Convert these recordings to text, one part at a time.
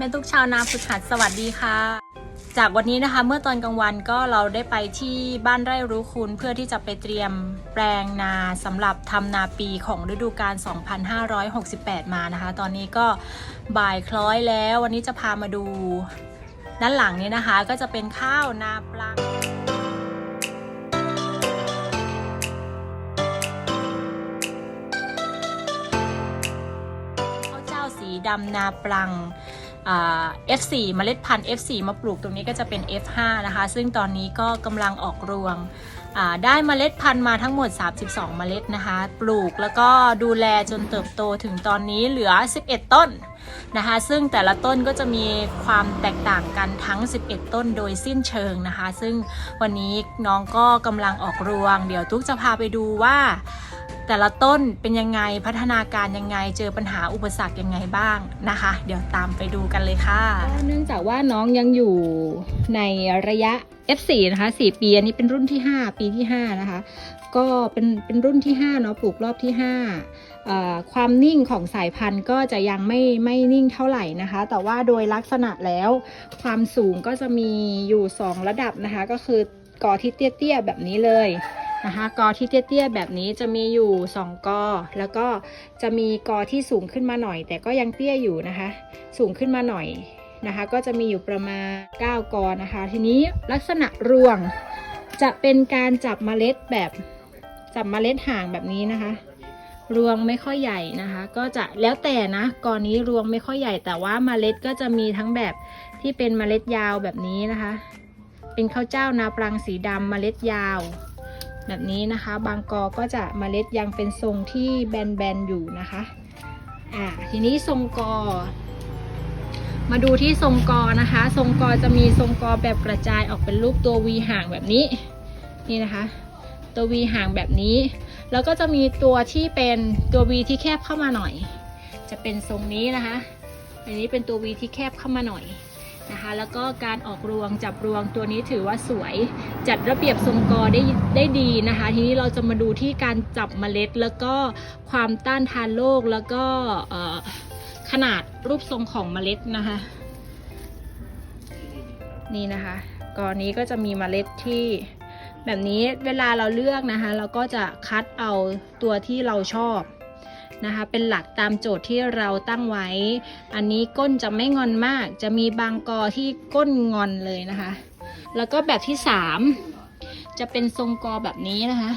แม่ทุกชาวนาฝึกหัดสวัสดีค่ะ จากวันนี้นะคะเมื่อตอนกลางวันก็เราได้ไปที่บ้านไร่รู้คุณเพื่อที่จะไปเตรียมแปลงนาสำหรับทำนาปีของฤดูกาล 2568 มานะคะ ตอนนี้ก็บ่ายคล้อยแล้ววันนี้จะพามาดู ด้านหลังนี้นะคะก็จะเป็นข้าวนาปลังข้าวเจ้าสีดำนาปลัง F4 เมล็ดพันธุ์ F4 มาปลูกตรงนี้ก็จะเป็น F5 นะคะ ซึ่งตอนนี้ก็กำลังออกรวงได้เมล็ดพันธุ์มาทั้งหมด 32 เมล็ดนะคะ ปลูกแล้วก็ดูแลจนเติบโตถึงตอนนี้เหลือ 11 ต้นนะคะ ซึ่งแต่ละต้นก็จะมีความแตกต่างกันทั้ง 11 ต้นโดยสิ้นเชิงนะคะ ซึ่งวันนี้น้องก็กำลังออกรวง เดี๋ยวตุ๊กจะพาไปดูว่า แต่ละต้นเป็นยังไงพัฒนาการยังไงเจอปัญหาอุปสรรคยังไงบ้างนะคะ เดี๋ยวตามไปดูกันเลยค่ะ เนื่องจากว่าน้องยังอยู่ในระยะ F4 นะคะ4ปีอันนี้เป็นรุ่นที่ 5 ปีที่ 5 นะคะ ก็เป็นเป็นรุ่นที่ 5 เนาะปลูกรอบที่ 5 ความนิ่งของสายพันธุ์ก็จะยังไม่ไม่นิ่งเท่าไหร่นะคะ แต่ว่าโดยลักษณะแล้ว ความสูงก็จะมีอยู่ 2 ระดับนะคะ ก็คือกอที่เตี้ยๆแบบนี้เลย นะคะกอที่เตี้ยๆแบบนี้จะมีอยู่ 2 กอ แล้วก็จะมีกอที่สูงขึ้นมาหน่อย แต่ก็ยังเตี้ยอยู่นะคะ สูงขึ้นมาหน่อยนะคะ ก็จะมีอยู่ประมาณ 9 กอนะคะ ทีนี้ลักษณะรวงจะเป็นการจับเมล็ดแบบจับเมล็ดห่างแบบนี้นะคะรวงไม่ค่อยใหญ่นะคะ ก็จะแล้วแต่นะกอนี้รวงไม่ค่อยใหญ่ แต่ว่าเมล็ดก็จะมีทั้งแบบที่เป็นเมล็ดยาวแบบนี้นะคะ เป็นข้าวเจ้านาปรังสีดำเมล็ดยาว แบบนี้นะคะ บางกอก็จะเมล็ดยังเป็นทรงที่แบนๆอยู่นะคะอ่าทีนี้ทรงกอ มาดูที่ทรงกอนะคะ ทรงกอจะมีทรงกอแบบกระจายออกเป็นรูปตัววีห่างแบบนี้นี่นะคะ ตัววีห่างแบบนี้ แล้วก็จะมีตัวที่เป็นตัววีที่แคบเข้ามาหน่อย จะเป็นทรงนี้นะคะ อันนี้เป็นตัววีที่แคบเข้ามาหน่อย นะคะ แล้วก็การออกรวงจับรวงตัวนี้ถือว่าสวย จัดระเบียบทรงกอได้ได้ดีนะคะ ทีนี้เราจะมาดูที่การจับเมล็ด แล้วก็ความต้านทานโรคแล้วก็ขนาดรูปทรงของเมล็ดนะคะ นี่นะคะกอนี้ก็จะมีเมล็ดที่แบบนี้เวลาเราเลือกนะคะ เราก็จะคัดเอาตัวที่เราชอบ นะคะ เป็นหลักตามโจทย์ที่เราตั้งไว้ อันนี้ก้นจะไม่งอนมาก จะมีบางกอที่ก้นงอนเลยนะคะ แล้วก็แบบที่ 3 จะเป็นทรงกอแบบนี้นะคะ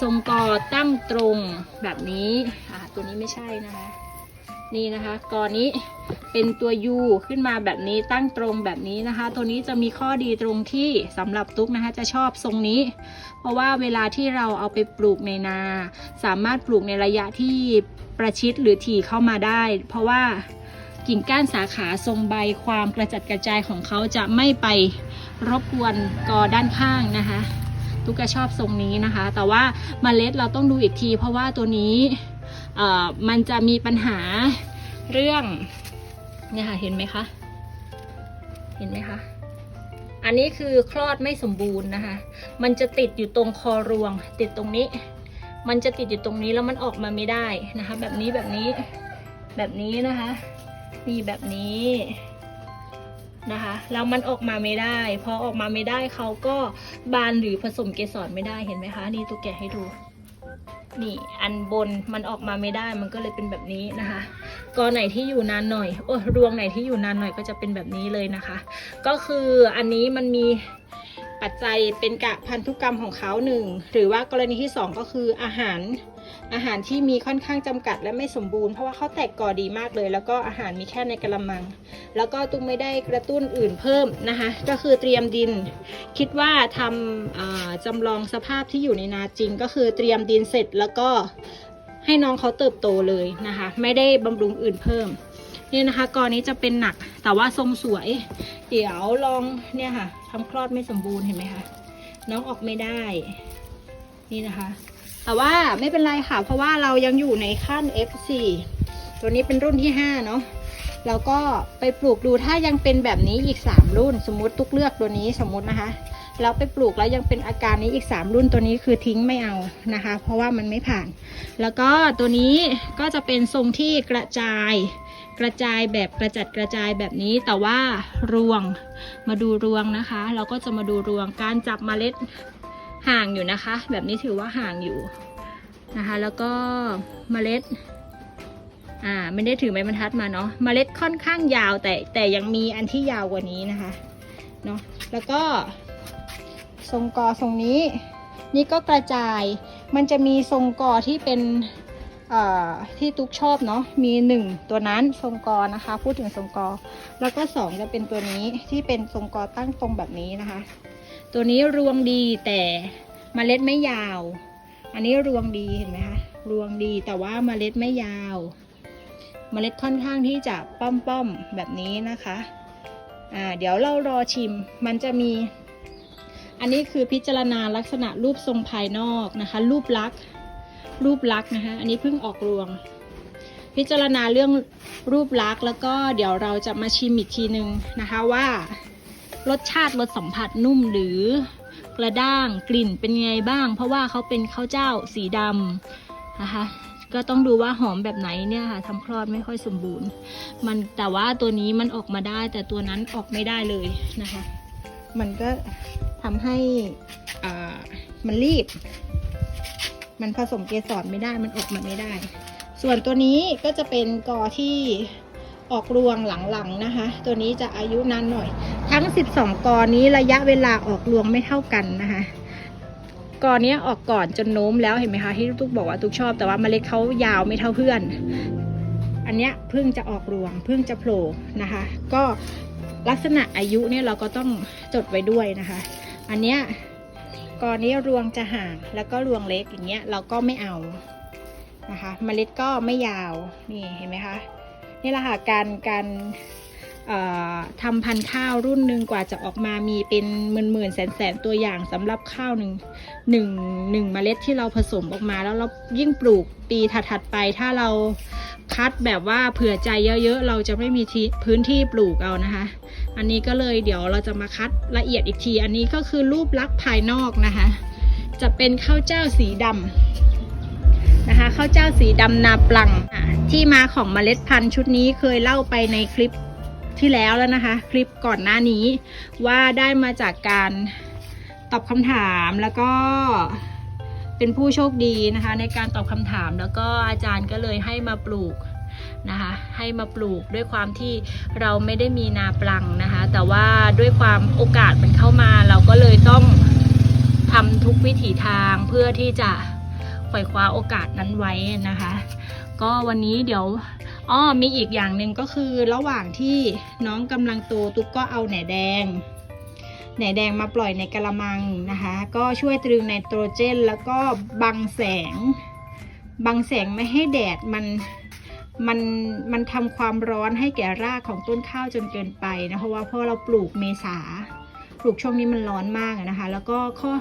ทรงกอตั้งตรงแบบนี้ อ่าตัวนี้ไม่ใช่นะคะ นี่นะคะกอนี้เป็นตัวยูขึ้นมาแบบนี้ตั้งตรงแบบนี้นะคะ ตัวนี้จะมีข้อดีตรงที่สำหรับตุ๊กนะคะจะชอบทรงนี้ เพราะว่าเวลาที่เราเอาไปปลูกในนา สามารถปลูกในระยะที่ประชิดหรือถี่เข้ามาได้ เพราะว่ากิ่งก้านสาขาทรงใบความกระจัดกระจายของเขาจะไม่ไปรบกวนกอด้านข้างนะคะ ตุ๊กก็ชอบทรงนี้นะคะ แต่ว่าเมล็ดเราต้องดูอีกที เพราะว่าตัวนี้ มันจะมีปัญหาเรื่องเนี่ยค่ะเห็นไหมคะ เห็นไหมคะ อันนี้คือคลอดไม่สมบูรณ์นะคะ มันจะติดอยู่ตรงคอรวง ติดตรงนี้ มันจะติดอยู่ตรงนี้แล้วมันออกมาไม่ได้นะคะ แบบนี้แบบนี้แบบนี้นะคะนี่แบบนี้นะคะแล้วมันออกมาไม่ได้พอออกมาไม่ได้เขาก็บานหรือผสมเกสรไม่ได้เห็นไหมคะ นี่ตัวแกะให้ดู นี่อันบนมันออกมาไม่ได้มันก็เลยเป็นแบบนี้นะคะกอไหนที่อยู่นานหน่อยโอ้รวงไหนที่อยู่นานหน่อยก็จะเป็นแบบนี้เลยนะคะ ก็คืออันนี้มันมีปัจจัยเป็นกะพันธุกรรมของเขาหนึ่งหรือว่ากรณีที่สองก็คืออาหาร อาหารที่มีค่อนข้างจำกัดและไม่สมบูรณ์เพราะว่าเขาแตกกอดีมากเลย แล้วก็อาหารมีแค่ในกระมัง แล้วก็ตุ้มไม่ได้กระตุ้นอื่นเพิ่มนะคะก็คือเตรียมดิน คิดว่าทำอ่าจำลองสภาพที่อยู่ในนาจริง ก็คือเตรียมดินเสร็จแล้วก็ให้น้องเขาเติบโตเลยนะคะ ไม่ได้บำรุงอื่นเพิ่มนี่นะคะกอนี้จะเป็นหนักแต่ว่าทรงสวย เดี๋ยวลองเนี่ยค่ะทำคลอดไม่สมบูรณ์เห็นไหมคะน้องออกไม่ได้ นี่นะคะ แต่ว่าไม่เป็นไรค่ะ เพราะว่าเรายังอยู่ในขั้น F4 ตัวนี้เป็นรุ่นที่ 5 เนาะแล้วก็ไปปลูกดูถ้ายังเป็นแบบนี้อีก 3 รุ่น สมมติตุกเลือกตัวนี้สมมตินะคะแล้วไปปลูกแล้วยังเป็นอาการนี้อีก 3 รุ่นตัวนี้คือทิ้งไม่เอานะคะ เพราะว่ามันไม่ผ่าน แล้วก็ตัวนี้ก็จะเป็นทรงที่กระจาย กระจายแบบกระจัดกระจายแบบนี้แต่ว่ารวงมาดูรวงนะคะ เราก็จะมาดูรวงการจับเมล็ด ห่างอยู่นะคะ แบบนี้ถือว่าห่างอยู่นะคะ แล้วก็เมล็ด อ่าไม่ได้ถือไม้บรรทัดมาเนาะเมล็ดค่อนข้างยาวแต่แต่ยังมีอันที่ยาวกว่านี้นะคะเนาะแล้วก็ ทรงกอทรงนี้ นี่ก็กระจายมันจะมีทรงกอที่เป็นเอ่อที่ตุ๊กชอบเนาะมีหนึ่งตัวนั้นทรงกอนะคะ พูดถึงทรงกอ แล้วก็สองจะเป็นตัวนี้ที่เป็นทรงกอตั้งตรงแบบนี้นะคะ ตัวนี้รวงดีแต่เมล็ดไม่ยาว อันนี้รวงดีเห็นไหมคะรวงดีแต่ว่าเมล็ดไม่ยาวเมล็ดค่อนข้างที่จะป้อมๆแบบนี้นะคะอ่าเดี๋ยวเรารอชิมมันจะมี อันนี้คือพิจารณาลักษณะรูปทรงภายนอกนะคะ รูปลักษณ์รูปลักษณ์นะคะอันนี้เพิ่งออกรวง พิจารณาเรื่องรูปลักษณ์แล้วก็เดี๋ยวเราจะมาชิมอีกทีหนึ่งนะคะว่า รสชาติรสสัมผัสนุ่มหรือกระด้างกลิ่นเป็นไงบ้าง เพราะว่าเขาเป็นข้าวเจ้าสีดำนะคะก็ต้องดูว่าหอมแบบไหนเนี่ยค่ะทำคลอดไม่ค่อยสมบูรณ์ มันแต่ว่าตัวนี้มันออกมาได้ แต่ตัวนั้นออกไม่ได้เลยนะคะ มันก็ทำให้อ่ามันรีบ มันผสมเกสรไม่ได้มันออกมาไม่ได้ ส่วนตัวนี้ก็จะเป็นกอที่ ออกรวงหลังๆนะคะ ตัวนี้จะอายุนานหน่อย ทั้ง 12 กอนี้ระยะเวลาออกรวงไม่เท่ากันนะคะกอนี้ออกก่อนจนโน้มแล้วเห็นไหมคะที่ตุ๊กบอกว่าตุ๊กชอบแต่ว่าเมล็ดเขายาวไม่เท่าเพื่อน อันเนี้ยเพิ่งจะออกรวงเพิ่งจะโผล่นะคะ ก็ลักษณะอายุเนี่ยเราก็ต้องจดไว้ด้วยนะคะ อันเนี้ยกอนี้รวงจะห่างแล้วก็รวงเล็กอย่างเงี้ยเราก็ไม่เอานะคะ เมล็ดก็ไม่ยาวนี่เห็นไหมคะ นี่แหละค่ะการการทำพันธุ์ข้าวรุ่นหนึ่งกว่าจะออกมามีเป็นหมื่นหมื่นแสนแสนตัวอย่างสำหรับข้าวหนึ่งหนึ่งหนึ่งเมล็ดที่เราผสมออกมาแล้วเรายิ่งปลูกปีถัดๆไป ถ้าเราคัดแบบว่าเผื่อใจเยอะๆ เราจะไม่มีที่พื้นที่ปลูกเอานะคะ อันนี้ก็เลยเดี๋ยวเราจะมาคัดละเอียดอีกที อันนี้ก็คือรูปลักษณ์ภายนอกนะคะ จะเป็นข้าวเจ้าสีดำ นะคะข้าวเจ้าสีดำนาปลังที่มาของเมล็ดพันธุ์ชุดนี้เคยเล่าไปในคลิปที่แล้วแล้วนะคะ คลิปก่อนหน้านี้ว่าได้มาจากการตอบคำถามแล้วก็เป็นผู้โชคดีนะคะ ในการตอบคำถามแล้วก็อาจารย์ก็เลยให้มาปลูกนะคะให้มาปลูกด้วยความที่เราไม่ได้มีนาปลังนะคะ แต่ว่าด้วยความโอกาสมันเข้ามา เราก็เลยต้องทำทุกวิถีทางเพื่อที่จะ ขว่คว้าโอกาสนั้นไว้นะคะ ก็วันนี้เดี๋ยวอ้อมีอีกอย่างหนึ่งก็คือระหว่างที่น้องกำลังโตตุ๊กก็เอาแหนแดงแหนแดงมาปล่อยในกระมังนะคะ ก็ช่วยตรึงไนโตรเจน แล้วก็บังแสง บังแสงไม่ให้แดดมันมันมันทำความร้อนให้แก่รากของต้นข้าวจนเกินไปนะเพราะว่าพอเราปลูกเมษา ปลูกช่วงนี้มันร้อนมากนะคะ แล้วก็ข้อ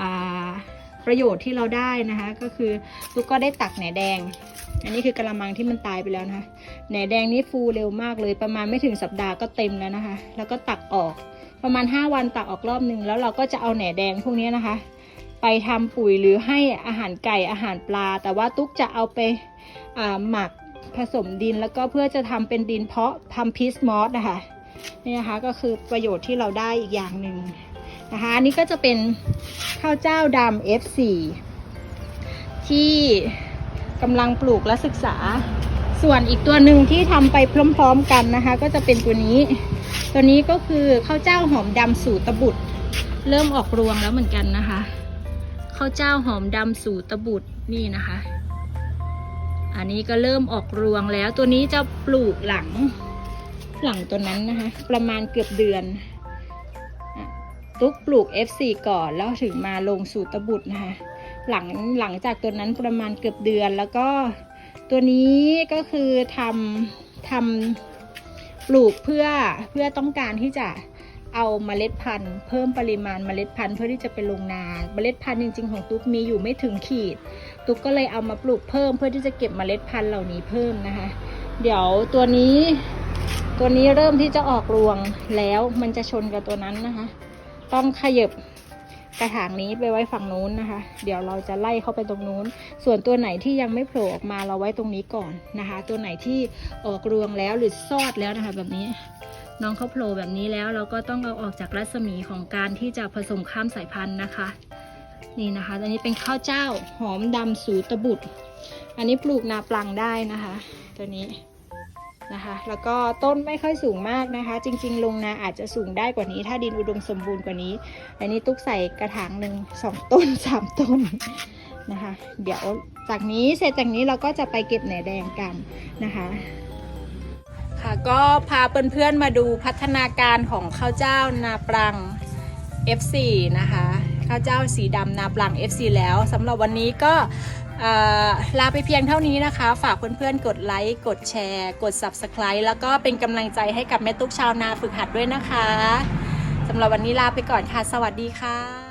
อา ประโยชน์ที่เราได้นะคะ ก็คือลูกก็ได้ตักแหนแดง อันนี้คือกระมังที่มันตายไปแล้วนะคะแหนแดงนี่ฟูเร็วมากเลย ประมาณไม่ถึงสัปดาห์ก็เต็มแล้วนะคะ แล้วก็ตักออกประมาณ 5 วันตักออกรอบหนึ่งแล้วเราก็จะเอาแหนแดงพวกนี้นะคะ ไปทำปุ๋ยหรือให้อาหารไก่อาหารปลา แต่ว่าตุ๊กจะเอาไปหมักผสมดินแล้วก็เพื่อจะทำเป็นดินเพาะทำพิสมอสนะคะนี่นะคะก็คือประโยชน์ที่เราได้อีกอย่างหนึ่ง นะคะอันนี้ก็จะเป็นข้าวเจ้าดำ F4 ที่กำลังปลูกและศึกษา ส่วนอีกตัวหนึ่งที่ทำไปพร้อมๆกันนะคะ ก็จะเป็นตัวนี้ ตัวนี้ก็คือข้าวเจ้าหอมดำสู่ตะบุตร เริ่มออกรวงแล้วเหมือนกันนะคะข้าวเจ้าหอมดำสู่ตะบุตรนี่นะคะ อันนี้ก็เริ่มออกรวงแล้วตัวนี้จะปลูกหลังหลังตัวนั้นนะคะ ประมาณเกือบเดือน ซุกปลูก F4 ก่อนแล้วถึงมาลงสู่ตะบุตรนะคะ หลังหลังจากตัวนั้นประมาณเกือบเดือนแล้วก็ตัวนี้ก็คือทำทำปลูกเพื่อเพื่อต้องการที่จะเอาเมล็ดพันธุ์เพิ่มปริมาณเมล็ดพันธุ์เพื่อที่จะไปลงนา เมล็ดพันธุ์จริง ๆ ของตุ๊กมีอยู่ไม่ถึงขีด ตุ๊กก็เลยเอามาปลูกเพิ่มเพื่อที่จะเก็บเมล็ดพันธุ์เหล่านี้เพิ่มนะคะ เดี๋ยวตัวนี้ตัวนี้เริ่มที่จะออกรวงแล้วมันจะชนกับตัวนั้นนะคะ ต้องขยับกระถางนี้ไปไว้ฝั่งนู้นนะคะ เดี๋ยวเราจะไล่เข้าไปตรงนู้น ส่วนตัวไหนที่ยังไม่โผล่ออกมาเราไว้ตรงนี้ก่อนนะคะ ตัวไหนที่ออกรวงแล้วหรือซอดแล้วนะคะ แบบนี้น้องเขาโผล่แบบนี้แล้วเราก็ต้องเอาออกจากรัศมีของการที่จะผสมข้ามสายพันธุ์นะคะ นี่นะคะตัวนี้เป็นข้าวเจ้าหอมดำสูตรบุตร อันนี้ปลูกนาปลังได้นะคะ ตัวนี้ นะคะ แล้วก็ต้นไม่ค่อยสูงมากนะคะ จริง ๆ ลงนาอาจจะสูงได้กว่านี้ ถ้าดินอุดมสมบูรณ์กว่านี้ อันนี้ตุ๊กใส่กระถางหนึ่งสองต้นสามต้นนะคะ เดี๋ยวจากนี้เสร็จจากนี้เราก็จะไปเก็บแหนแดงกันนะคะค่ะก็พาเพื่อนๆมาดูพัฒนาการของข้าวเจ้านาปรัง F4 นะคะข้าวเจ้าสีดำนาปลัง F4 แล้วสำหรับวันนี้ก็ ลาไปเพียงเท่านี้นะคะ ฝากเพื่อนๆ กดไลค์ กดแชร์ กด Subscribe แล้วก็เป็นกำลังใจให้กับแม่ตุ๊กชาวนาฝึกหัดด้วยนะคะสำหรับวันนี้ลาไปก่อนค่ะ สวัสดีค่ะ